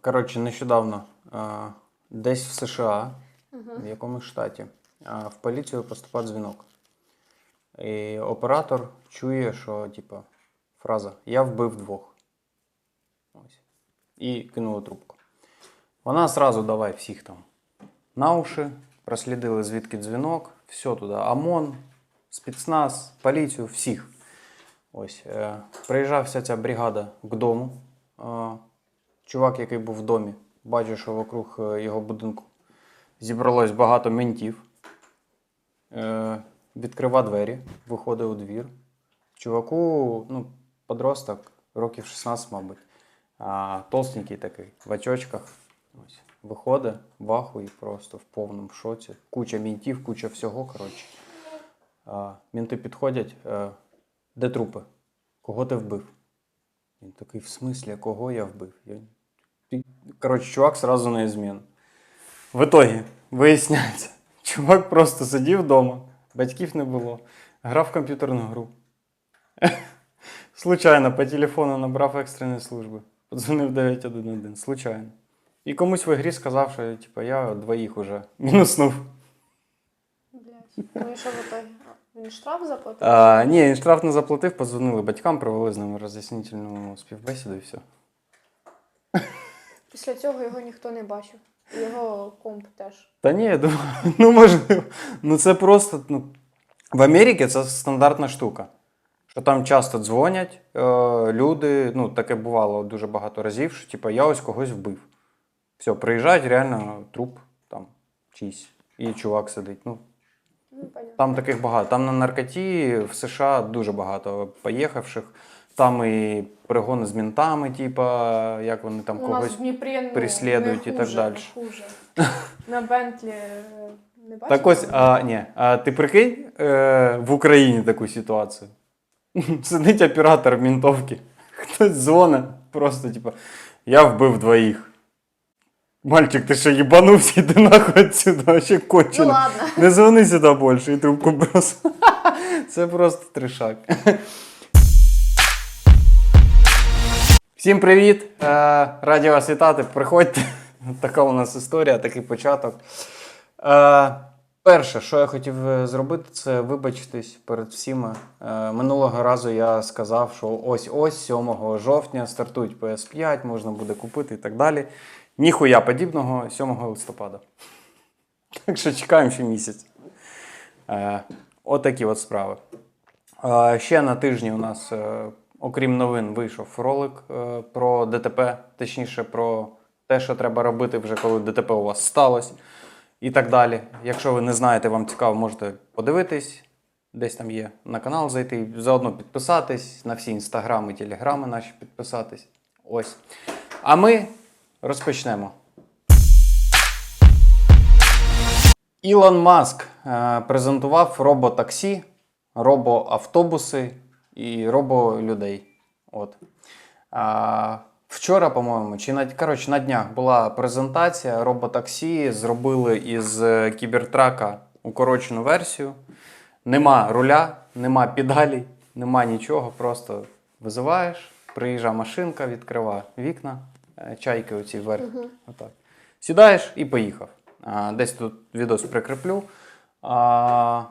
Коротше, нещодавно десь в США, в якомусь штаті, в поліцію поступав дзвінок. І оператор чує, що, типа, фраза Я вбив двох. Ось. І кинула трубку. Вона зразу давай всіх там на уші, прослідили звідки дзвінок, все туди. ОМОН, спецназ, поліцію, всіх. Ось. Е, приїжджав вся ця бригада к дому. Чувак, який був в домі, бачив, що вокруг е, його будинку зібралось багато ментів. Е, відкрива двері, виходить у двір. Чуваку, ну, подросток, років 16, мабуть. А, толстенький такий, в очочках. Ось. Виходить в ахуї просто в повному шоці. Куча мінтів, куча всього. Коротше. Мінти підходять. Е, де трупи? Кого ти вбив? Він такий, в смислі, кого я вбив? Я... Коротше, чувак сразу на зміну. В итогі, виясняється, чувак просто сидів вдома, батьків не було, грав в комп'ютерну гру. Случайно по телефону набрав екстреної служби. Подзвонив 911. Случайно. І комусь в ігрі сказав, що типу, я двоїх уже мінуснув. Блять. Ну і що в итогі? Він штраф заплатив? А, ні, він штраф не заплатив, подзвонили батькам, провели з ними роз'яснительну співбесіду і все. Після цього його ніхто не бачив. Його комп теж. Та ні, я думаю, ну можливо. Ну це просто. Ну, в Америці це стандартна штука. Що там часто дзвонять е, люди, ну таке бувало дуже багато разів, що типу, я ось когось вбив. Все, приїжджають, реально труп там чийсь. І чувак сидить. Ну. Там таких багато. Там на наркоті в США дуже багато поїхавших. Там і перегони з мінтами, типа, як вони там У нас когось. в Дніпрі ну, переслідують не і так хуже, далі. не Хуже. На Бентлі е, не бачив? Так ось, а, ні, а ти прикинь е, в Україні таку ситуацію. Сидить оператор в мінтовці, хтось дзвонить, просто типу, я вбив двоїх. Мальчик, ти що їбанувся, іди нахуй отсюда, ще Ну ладно. Не дзвони сюди більше і трубку брос. Це просто трешак. Всім привіт! Е, Раді вас вітати. Приходьте. Така у нас історія, такий початок. Е, Перше, що я хотів е, зробити, це вибачитись перед всіма. Е, Минулого разу я сказав, що ось-ось 7 жовтня стартують PS5, можна буде купити і так далі. Ніхуя подібного 7 листопада. Так що чекаємо ще місяць. Е, Отакі от справи. Е, Ще на тижні у нас, е, окрім новин, вийшов ролик про ДТП, точніше, про те, що треба робити вже коли ДТП у вас сталося, і так далі. Якщо ви не знаєте, вам цікаво, можете подивитись. Десь там є на канал зайти, заодно підписатись, на всі інстаграми, телеграми наші підписатись. Ось. А ми розпочнемо. Ілон Маск е, презентував роботаксі, робоавтобуси і роболюдей. От. Вчора, по-моєму, чи на, коротше, на днях була презентація роботаксі. Зробили із е, кібертрака укорочену версію. Нема руля, нема педалей, нема нічого. Просто визиваєш, приїжджа машинка, відкрива вікна, чайки оці вверх. Отак. Сідаєш і поїхав. А, Десь тут відос прикріплю. А,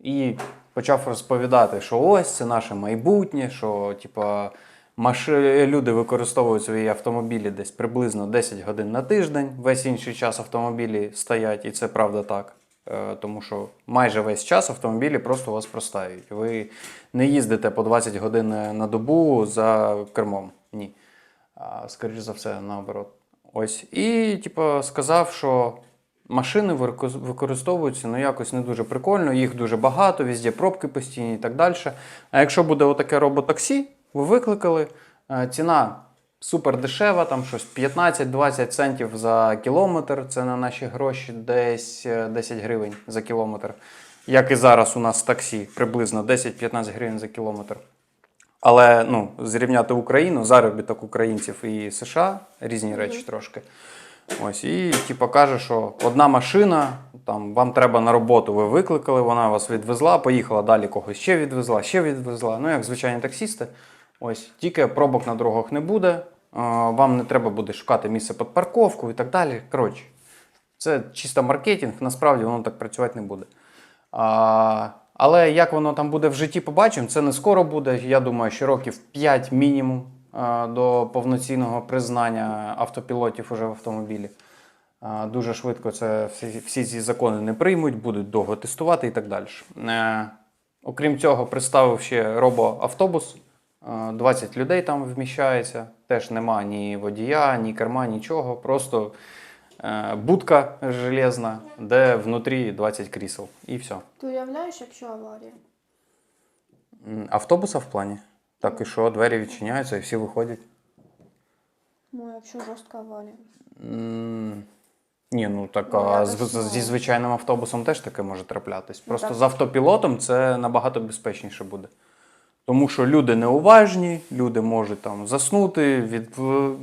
і почав розповідати, що ось це наше майбутнє, що типа, маши... люди використовують свої автомобілі десь приблизно 10 годин на тиждень. Весь інший час автомобілі стоять, і це правда так. Е, Тому що майже весь час автомобілі просто у вас простають. Ви не їздите по 20 годин на добу за кермом. Ні. Скоріш за все, наоборот. Ось. І, типу, сказав, що машини використовуються ну, якось не дуже прикольно, їх дуже багато, везде пробки постійні і так далі. А якщо буде отаке роботаксі, ви викликали, е, ціна супер дешева, там щось 15-20 центів за кілометр, це на наші гроші десь е, 10 гривень за кілометр. Як і зараз у нас таксі, приблизно 10-15 гривень за кілометр. Але ну, зрівняти Україну, заробіток українців і США різні речі трошки. Ось, і типу, каже, що одна машина, там, вам треба на роботу, ви викликали, вона вас відвезла, поїхала далі когось ще відвезла, ще відвезла. Ну, як звичайні таксісти. Ось, тільки пробок на дорогах не буде, вам не треба буде шукати місце під парковку і так далі. Коротше, це чисто маркетинг, насправді воно так працювати не буде. А, але як воно там буде в житті, побачимо. Це не скоро буде. Я думаю, що років 5 мінімум до повноцінного признання автопілотів уже в автомобілі. Дуже швидко це всі, ці закони не приймуть, будуть довго тестувати і так далі. Е, окрім цього, представив ще робоавтобус. Е, 20 людей там вміщається. Теж нема ні водія, ні керма, нічого. Просто е, будка железна, де внутрі 20 крісел. І все. Ти уявляєш, якщо аварія? Автобуса в плані? Так і що, двері відчиняються і всі виходять. Ну, якщо жорстка аварія. М, Ні, ну так Ну, а з, ну. зі звичайним автобусом теж таке може траплятись. Просто так. з автопілотом це набагато безпечніше буде. Тому що люди неуважні, люди можуть там заснути, від,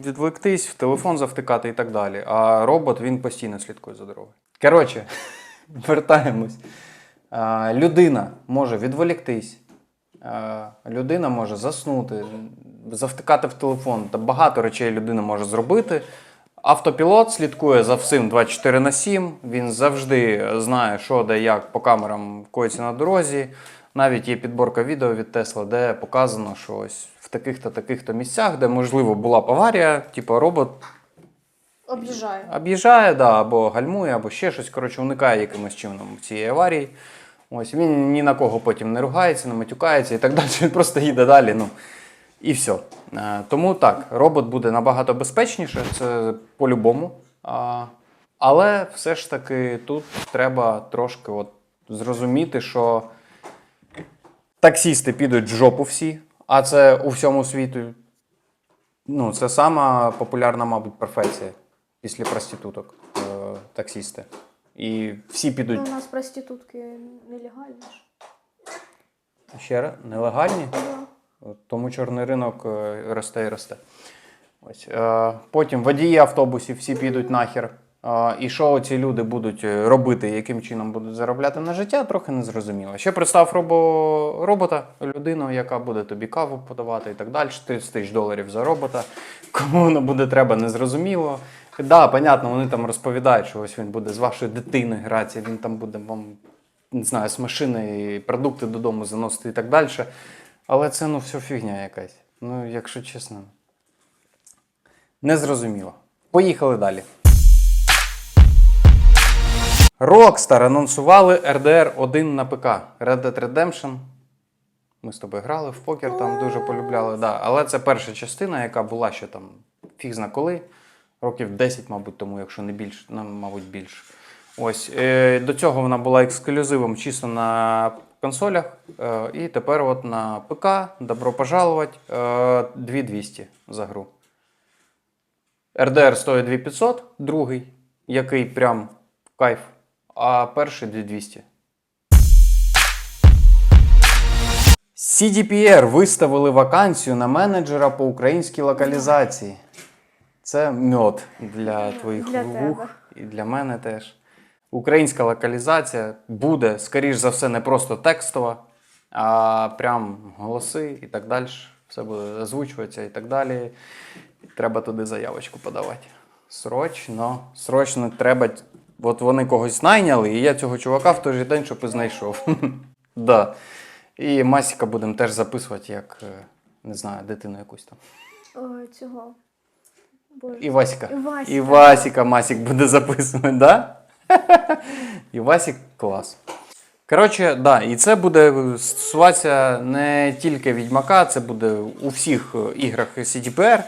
відвлектись, в телефон завтикати і так далі. А робот він постійно слідкує за дорогою. Коротше, вертаємось. А, людина може відволіктись, а, людина може заснути, завтикати в телефон. Та багато речей людина може зробити. Автопілот слідкує за всім 24 на 7. Він завжди знає, що де як по камерам коїться на дорозі. Навіть є підборка відео від Тесла, де показано, що ось в таких-то таких-то місцях, де можливо була б аварія, типу робот Об'їжджає. об'їжджає, да, або гальмує, або ще щось. Коротше, уникає якимось чином цієї аварії. Ось він ні на кого потім не ругається, не матюкається і так далі. Він просто їде далі. Ну і все. Е, Тому так, робот буде набагато безпечніше, це по-любому. Але все ж таки тут треба трошки от зрозуміти, що таксісти підуть в жопу всі, а це у всьому світі Ну, це сама популярна, мабуть, професія після проституток е, таксісти. І всі Ну, підуть у нас проститутки нелегальні ж. ще раз, нелегальні, Да. тому чорний ринок е, росте і росте. Ось. Е, потім водії автобусів всі підуть нахер. І що ці люди будуть е, робити, яким чином будуть заробляти на життя, трохи не зрозуміло. Ще представ робо... робота, людину, яка буде тобі каву подавати і так далі. 30 тисяч доларів за робота. Кому воно буде треба, незрозуміло. Так, да, понятно, вони там розповідають, що ось він буде з вашою дитиною гратися, він там буде вам, не знаю, з машини і продукти додому заносити і так далі. Але це ну все фігня якась. Ну, якщо чесно. Незрозуміло. Поїхали далі. Rockstar анонсували RDR 1 на ПК. Red Dead Redemption. Ми з тобою грали в покер, там дуже полюбляли. Да. Але це перша частина, яка була ще там фіг зна коли. Років 10, мабуть, тому, якщо не більше, ну, мабуть, більше. Ось. Е, до цього вона була ексклюзивом чисто на консолях. Е, і тепер от на ПК, добро пожаловать, е, 2200 за гру. RDR стоїть 2500, другий, який прям кайф, а перший 2200. CDPR виставили вакансію на менеджера по українській локалізації. Це мьод для твоїх Для вух тебе. і для мене теж. Українська локалізація буде, скоріш за все, не просто текстова, а прям голоси і так далі. Все буде озвучуватися і так далі. Треба туди заявочку подавати. Срочно, срочно треба. От вони когось найняли, і я цього чувака в той же день, щоб і знайшов. да. І Масіка будемо теж записувати, як, е, не знаю, дитину якусь там. Ой, цього. Боже. І Васіка. І Васіка. І Васіка Масік буде записувати, да? І Васік клас. Коротше, да, і це буде стосуватися не тільки Відьмака, це буде у всіх е, іграх CDPR.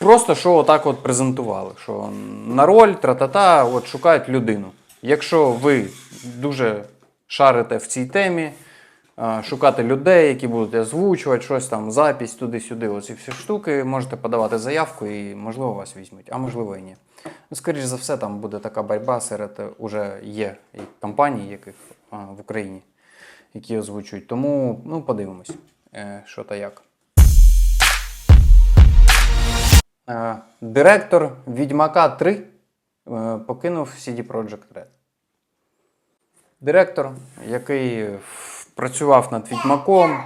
Просто що отак от презентували. Що на роль, тра-та-та, от шукають людину. Якщо ви дуже шарите в цій темі, шукати людей, які будуть озвучувати щось там, запись туди-сюди, оці всі штуки, можете подавати заявку і, можливо, вас візьмуть, а можливо і ні. Ну, скоріш за все, там буде така боротьба серед е, уже є компаній, яких в Україні, які озвучують. Тому ну, подивимось, е, що та як. Директор Відьмака 3 е, покинув CD Projekt Red. Директор, який е, працював над Відьмаком.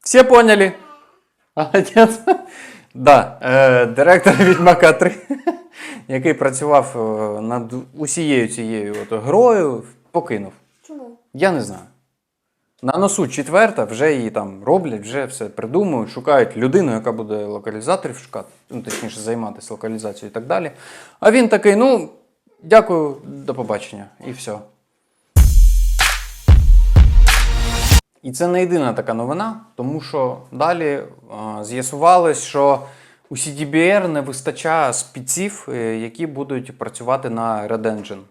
Всі поняли? Молодець. Да, е, директор Відьмака 3, який працював е, над усією цією от грою, покинув. Чому? Я не знаю. На носу четверта, вже її там роблять, вже все придумують, шукають людину, яка буде локалізаторів шукати, ну, точніше, займатися локалізацією і так далі. А він такий: ну, дякую, до побачення, і все. І це не єдина така новина, тому що далі а, з'ясувалось, що у CDBR не вистачає спеців, е, які будуть працювати на Red Engine.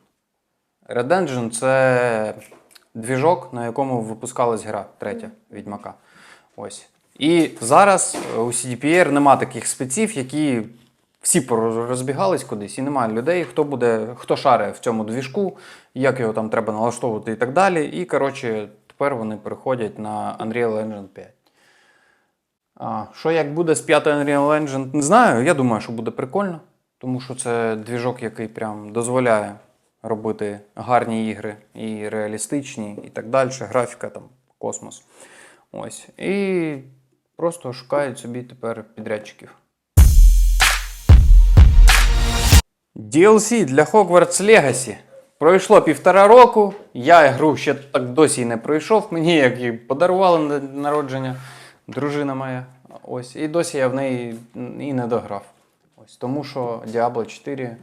Red Engine це двіжок, на якому випускалась гра третя Відьмака. Ось. І зараз е, у CDPR нема таких спеців, які всі розбігались кудись, і немає людей, хто буде, хто шаре в цьому двіжку, як його там треба налаштовувати і так далі. І коротше, тепер вони переходять на Unreal Engine 5. А, що як буде з 5 Unreal Engine, не знаю. Я думаю, що буде прикольно, тому що це двіжок, який прям дозволяє робити гарні ігри і реалістичні, і так далі. Графіка там космос. Ось. І просто шукають собі тепер підрядчиків. DLC для Hogwarts Legacy. Пройшло півтора року. Я гру ще так досі не пройшов. Мені як і подарувала на народження дружина моя. Ось. І досі я в неї і не дограв. Ось. Тому що Diablo 4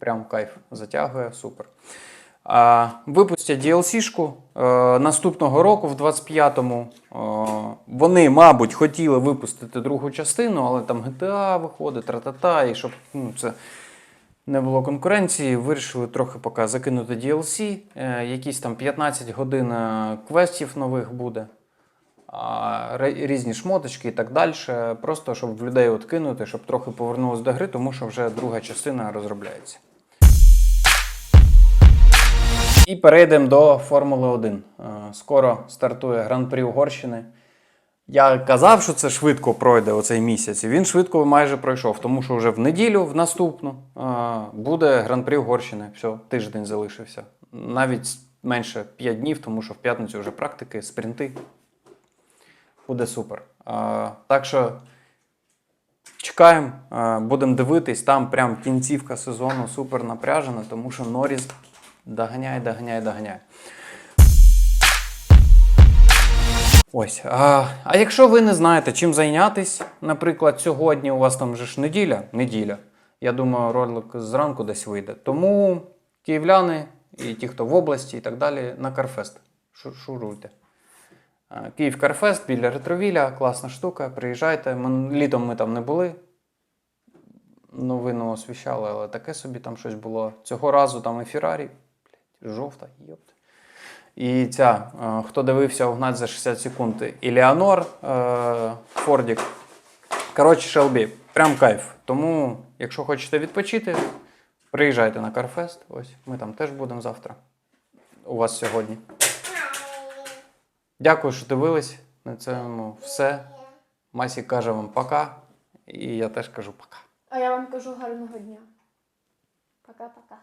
прям кайф затягує, супер. Випустять DLC-шку е, наступного року, в 25-му. Е, вони, мабуть, хотіли випустити другу частину, але там GTA виходить, і щоб ну, це не було конкуренції, вирішили трохи поки закинути DLC. Е, якісь там 15 годин квестів нових буде, різні шмоточки і так далі. Просто щоб в людей от кинути, щоб трохи повернулось до гри, тому що вже друга частина розробляється. І перейдемо до Формули 1. Е, Скоро стартує Гран-прі Угорщини. Я казав, що це швидко пройде оцей місяць. і Він швидко майже пройшов, тому що вже в неділю, в наступну, е, буде Гран-прі Угорщини. Все, тиждень залишився. Навіть менше 5 днів, тому що в п'ятницю вже практики, спринти. Буде супер. Е, Так що чекаємо, будемо дивитись. Там прям кінцівка сезону супер напряжена, тому що Норріс доганяє, доганяє, доганяє. Ось. А, а якщо ви не знаєте, чим зайнятись, наприклад, сьогодні у вас там же ж неділя, неділя. Я думаю, ролик зранку десь вийде. Тому київляни і ті, хто в області і так далі, на Карфест. Шуруйте. Київ Карфест біля ретровіля, класна штука. Приїжджайте. Ми, літом ми там не були. Новину освіщали, але таке собі там щось було. Цього разу там і Феррарі. Жовта, йопт. І ця, е, хто дивився угнать за 60 секунд, і Леонор е, Фордік. Коротше, Шелбі, прям кайф. Тому, якщо хочете відпочити, приїжджайте на Карфест. Ось ми там теж будемо завтра. У вас сьогодні. Дякую, що дивились. На цьому все. Масі каже вам пока. І я теж кажу пока. А я вам кажу гарного дня. Пока-пока.